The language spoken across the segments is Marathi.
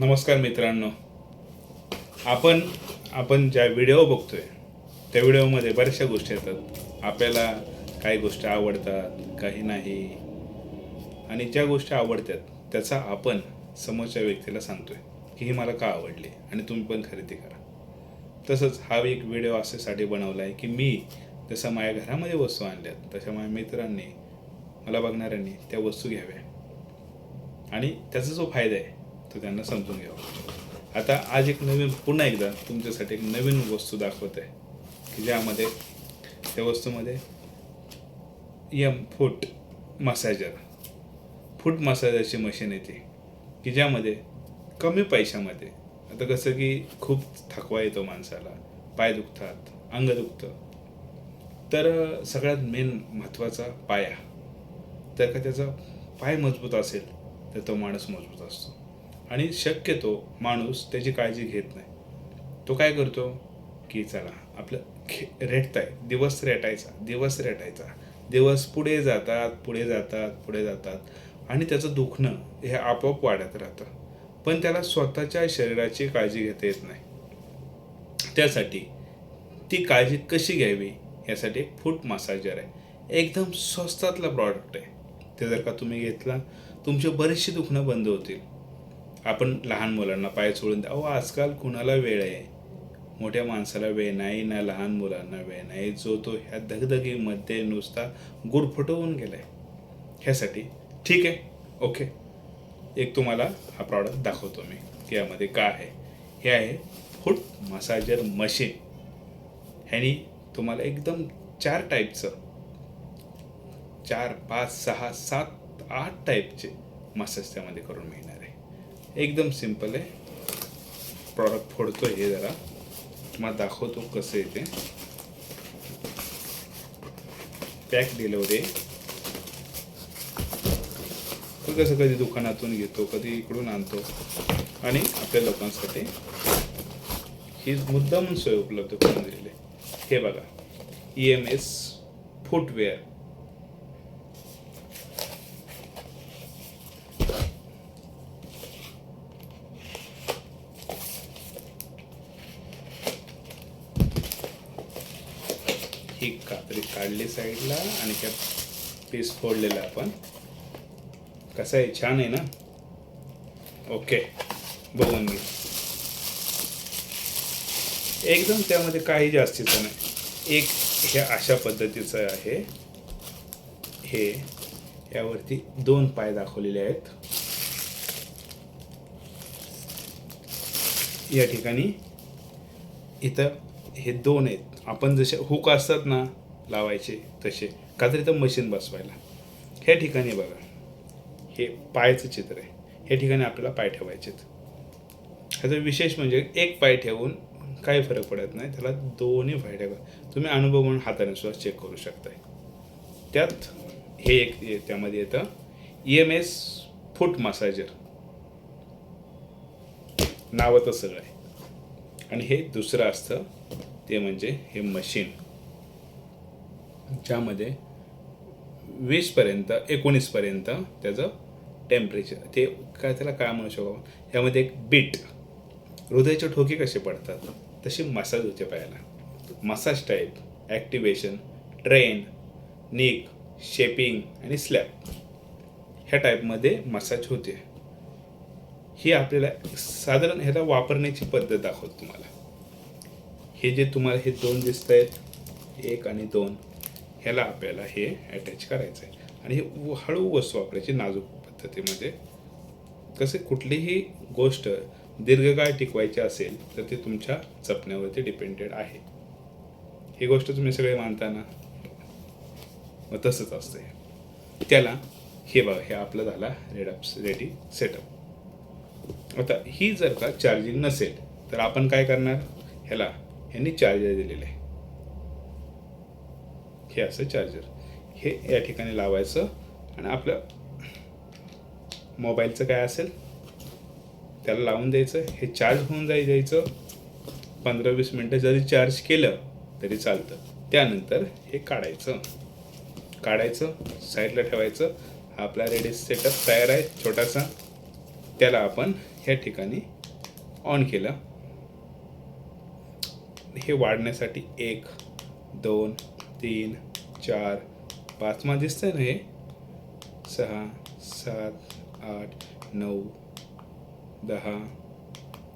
नमस्कार मित्रांनो. आपण आपण ज्या व्हिडिओ बघतोय त्या व्हिडिओमध्ये बऱ्याचशा गोष्टी येतात. आपल्याला काही गोष्टी आवडतात काही नाही. आणि ज्या गोष्टी आवडतात त्याचा आपण समोरच्या व्यक्तीला सांगतोय. की ही मला का आवडली? आणि तुम्ही पण खरेदी करा. तसंच हा एक व्हिडिओ असेसाठी बनवला आहे की मी जसं माझ्या घरामध्ये वस्तू आणल्यात तशा माझ्या मित्रांनी मला बघणाऱ्यांनी त्या वस्तू घ्याव्या. आणि त्याचा जो फायदा आहे तर त्यांना समजून घ्यावं. आता आज एक नवीन पुन्हा एकदा तुमच्यासाठी एक नवीन वस्तू दाखवत आहे की ज्यामध्ये त्या वस्तूमध्ये यम फूट मसाजर फूट मसाजरची मशीन येते की ज्यामध्ये कमी पैशामध्ये आता कसं की खूप थकवा येतो माणसाला पाय दुखतात अंग दुखतं तर सगळ्यात मेन महत्त्वाचा पाया तर का त्याचा पाय मजबूत असेल तर तो माणूस मजबूत असतो. आणि शक्यतो माणूस त्याची काळजी घेत नाही. तो काय करतो? की चला आपलं खे रेटताय. दिवस रेटायचा दिवस रेटायचा. दिवस पुढे जातात पुढे जातात पुढे जातात. आणि त्याचं दुखणं हे आपोआप वाढत राहतं. पण त्याला स्वतःच्या शरीराची काळजी घेता येत नाही. त्यासाठी ती काळजी कशी घ्यावी? यासाठी एक फूट मसाजर आहे. एकदम स्वस्तातला प्रॉडक्ट आहे. ते जर का तुम्ही घेतला तुमचे बरेचसे दुखणं बंद होतील. आपण लहान मुलांना पाय सोडून द्या. अहो आजकाल कुणाला वेळ आहे? मोठ्या माणसाला वेळ नाही ना लहान मुलांना वेळ नाही. जो तो ह्या धगधगीमध्ये नुसता गुरफटवून आहे ह्यासाठी ठीक आहे ओके. एक तुम्हाला हा प्रॉडक्ट दाखवतो मी की यामध्ये काय आहे. हे आहे फूट मसाजर मशीन ह्यानी तुम्हाला एकदम चार टाईपचं चार पाच सहा सात आठ टाईपचे मसाज त्यामध्ये करून मिळणार. एकदम सिंपल आहे. प्रॉडक्ट फोडतो हे जरा. तुम्हाला दाखवतो कसं येते पॅक डिलिव्हरी तो कसं कधी दुकानातून घेतो कधी इकडून आणतो. आणि आपल्या लोकांसाठी ही मुद्दामून सोय उपलब्ध करून दिलेली आहे. हे बघा. ई एम एस फुटवेअर ही कात्री काढली साईडला आणि त्यात पीस फोडलेला आपण. कसं आहे? छान आहे ना? ओके बघून घे. एकदम त्यामध्ये काही जास्तीचं नाही. एक हे अशा पद्धतीचं आहे. हे यावरती दोन पाय दाखवलेले आहेत. या ठिकाणी इथं हे दोन आहेत. आपण जसे हुक असतात ना लावायचे तसे. का तर मशीन बसवायला. ह्या ठिकाणी बघा. हे पायचं चित्र आहे. हे ठिकाणी आपल्याला पाय ठेवायचे ह्याचा विशेष म्हणजे एक पाय ठेवून काही फरक पडत नाही. त्याला दोन्ही पाय ठेवा. तुम्ही अनुभव म्हणून हाताने सुद्धा चेक करू शकताय. त्यात हे एक त्यामध्ये येतं. E M S foot massager नावातच सगळं आहे. आणि हे दुसरं असतं ते म्हणजे हे मशीन ज्यामध्ये वीसपर्यंत एकोणीसपर्यंत त्याचं टेम्परेचर ते काय त्याला काय म्हणू शकतो यामध्ये एक बीट हृदयाचे ठोके कसे पडतात? तशी मसाज होते पायाला मसाज टाईप ॲक्टिवेशन ट्रेन निक शेपिंग आणि स्लॅप ह्या टाईपमध्ये मसाज होते. ही आपल्याला साधारण ह्याला वापरण्याची पद्धत दाखवतो तुम्हाला. हे जे तुम्हाला हे दोन दिसत आहेत एक आणि दोन ह्याला आपल्याला हे अटॅच करायचं आहे आणि हे हळू वस्तू वापरायची नाजूक पद्धतीमध्ये. कसे कुठलीही गोष्ट दीर्घकाळ टिकवायची असेल तर ते तुमच्या जपण्यावरती डिपेंडेड आहे. ही गोष्ट तुम्ही सगळे मानताना. मग तसंच असतं त्याला हे बघा हे आपलं झाला रेडअप रेडी सेटअप आता ही जर का चार्जिंग नसेल तर आपण काय करणार? ह्याला ह्यांनी चार्जर दिलेलं आहे. हे असं चार्जर हे या ठिकाणी लावायचं आणि आपलं मोबाईलचं काय असेल त्याला लावून द्यायचं. हे चार्ज होऊन जाई द्यायचं. पंधरा वीस मिनटं जरी चार्ज केलं तरी चालतं. त्यानंतर हे काढायचं. काढायचं साईडला ठेवायचं. हा आपला रेडी सेटअप तयार आहे छोटासा. त्याला आपण ह्या ठिकाणी ऑन केलं. हे वाढण्यासाठी एक दोन तीन चार पाचमा दिसतं दिसतंय ना हे? सहा सात आठ नऊ दहा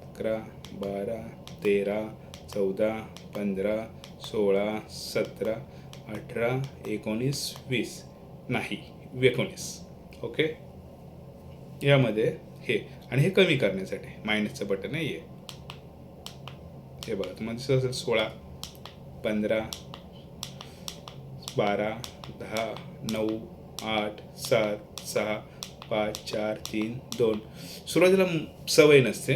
अकरा बारा तेरा चौदा पंधरा सोळा सतरा अठरा एकोणीस वीस. नाही एकोणीस. ओके? यामध्ये हे. आणि हे कमी करण्यासाठी. मायनसचं बटन आहे हे बघा तुम्हाला दिसत असेल सोळा पंधरा बारा दहा नऊ आठ सात सहा पाच चार तीन दोन. सुरुवातीला सवय नसते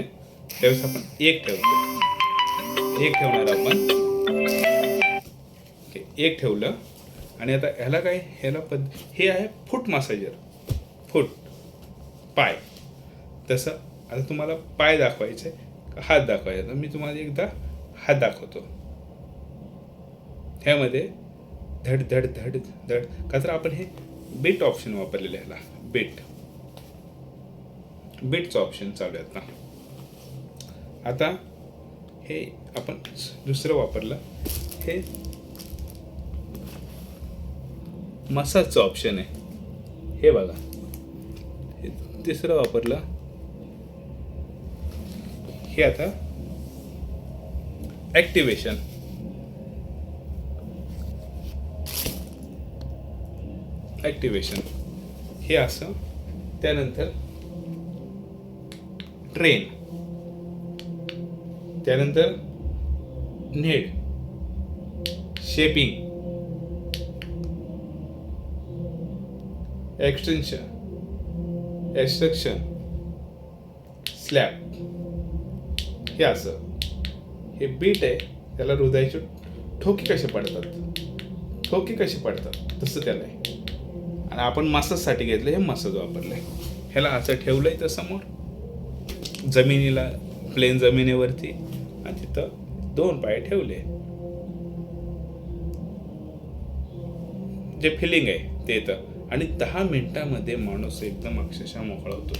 त्यावेळेस आपण एक ठेवतो. एक ठेवणार आपण. एक ठेवलं. आणि आता ह्याला काय ह्याला पद हे आहे फूट मसाजर फूट पाय. तसं आता तुम्हाला पाय दाखवायचे हात दाखवायचा. मी तुम्हाला एकदा हात दाखवतो. ह्यामध्ये धड धड धड धड. का तर आपण हे बेट ऑप्शन वापरलेलं आहे ह्याला. बेट. बेटचं ऑप्शन चालू आहे आता. आता हे आपण दुसरं वापरलं. हे मसाजचं ऑप्शन आहे. हे बघा. हे तिसरं वापरलं. हे आता. ॲक्टिवेशन ॲक्टिवेशन हे असं. त्यानंतर ट्रेन त्यानंतर नेड. शेपिंग एक्सटेन्शन एक्स्ट्रक्शन स्लॅब हे असं. हे बीट आहे त्याला हृदयाचे ठोके कसे पडतात? ठोके कसे पडतात? तसं त्याला आहे. आणि आपण मसाजसाठी घेतलं हे मसाज वापरलं आहे ह्याला असं ठेवलं आहे तर समोर. जमिनीला प्लेन जमिनीवरती. आणि तिथं दोन पाय ठेवले. जे फिलिंग आहे ते येतं आणि दहा मिनिटामध्ये माणूस एकदम अक्षरशः मोकळा होतो.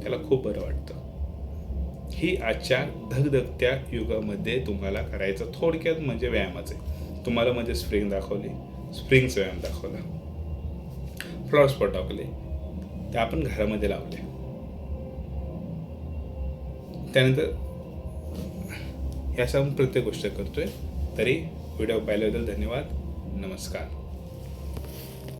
त्याला खूप बरं वाटतं. ही आजच्या धगधगत्या युगामध्ये तुम्हाला करायचं थोडक्यात म्हणजे व्यायामाचं आहे. तुम्हाला म्हणजे स्प्रिंग दाखवली स्प्रिंगचा व्यायाम दाखवला फ्लॉवर स्पॉट दाखवले ते आपण घरामध्ये लावले त्यानंतर ह्या आपण प्रत्येक गोष्ट करतोय. तरी व्हिडिओ पाहिल्याबद्दल धन्यवाद. नमस्कार.